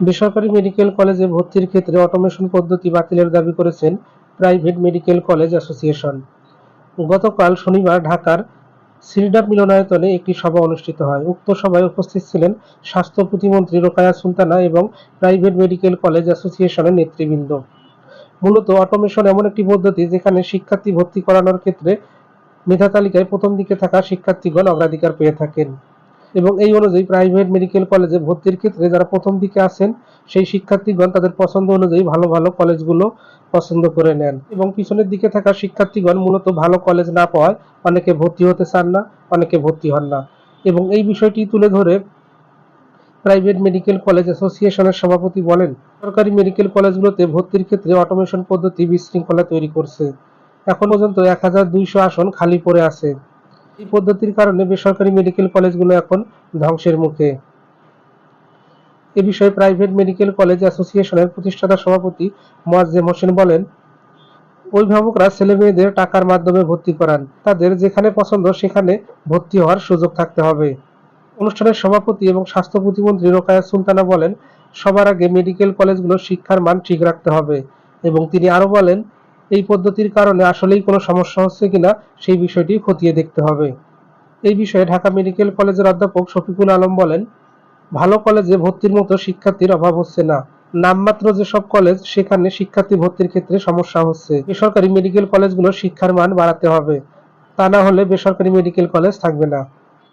বেসরকারি মেডিকেল কলেজে ভর্তির ক্ষেত্রে অটোমেশন পদ্ধতি বাতিলের দাবি করেছেন প্রাইভেট মেডিকেল কলেজ অ্যাসোসিয়েশন। গতকাল শনিবার ঢাকার সিরডার মিলনায়তনে একটি সভা অনুষ্ঠিত হয়। উক্ত সভায় উপস্থিত ছিলেন স্বাস্থ্য প্রতিমন্ত্রী রোকায়া সুলতানা এবং প্রাইভেট মেডিকেল কলেজ অ্যাসোসিয়েশনের নেতৃবৃন্দ। মূলত অটোমেশন এমন একটি পদ্ধতি যেখানে শিক্ষার্থী ভর্তি করানোর ক্ষেত্রে মেধা তালিকায় প্রথম দিকে থাকা শিক্ষার্থীগণ অগ্রাধিকার পেয়ে থাকেন। এবং এই অনুযায়ী প্রাইভেট মেডিকেল কলেজে ভর্তির ক্ষেত্রে যারা প্রথম দিকে আছেন, সেই শিক্ষার্থীগণ তাদের পছন্দ অনুযায়ী ভালো ভালো কলেজগুলো পছন্দ করে নেন। এবং পিছনের দিকে থাকা শিক্ষার্থীগণ মূলত ভালো কলেজ না পাওয়ায় অনেকে ভর্তি হতে চান না, অনেকে ভর্তি হন না। এবং এই বিষয়টি তুলে ধরে প্রাইভেট মেডিকেল কলেজ অ্যাসোসিয়েশনের সভাপতি বলেন, সরকারি মেডিকেল কলেজগুলোতে ভর্তির ক্ষেত্রে অটোমেশন পদ্ধতি বিশৃঙ্খলা তৈরি করছে। এখন পর্যন্ত এক হাজার দুইশো আসন খালি পড়ে আছে। এই পদ্ধতির কারণে বেসরকারি মেডিকেল কলেজগুলো এখন ধ্বংসের মুখে। এ বিষয়ে প্রাইভেট মেডিকেল কলেজ অ্যাসোসিয়েশনের প্রতিষ্ঠাতা সভাপতি মোয়াজ্জেম হোসেন বলেন, অভিভাবকরা ছেলে মেয়েদের টাকার মাধ্যমে ভর্তি করান। তাদের যেখানে পছন্দ সেখানে ভর্তি হওয়ার সুযোগ থাকতে হবে। অনুষ্ঠানের সভাপতি এবং স্বাস্থ্য প্রতিমন্ত্রী রোকায়া সুলতানা বলেন, সবার আগে মেডিকেল কলেজগুলোর শিক্ষার মান ঠিক রাখতে হবে। এবং তিনি আরও বলেন এই পদ্ধতির কারণে আসলেই কোনো সমস্যা হচ্ছে কিনা সেই বিষয়টি খতিয়ে দেখতে হবে। এই বিষয়ে ঢাকা মেডিকেল কলেজের অধ্যাপক শফিকুল আলম বলেন, ভালো কলেজে ভর্তির মতো শিক্ষার্থীর অভাব হচ্ছে না। নামমাত্র যেসব কলেজ, সেখানে শিক্ষার্থী ভর্তির ক্ষেত্রে সমস্যা হচ্ছে। বেসরকারি মেডিকেল কলেজগুলো শিক্ষার মান বাড়াতে হবে। তা না হলে বেসরকারি মেডিকেল কলেজ থাকবে না।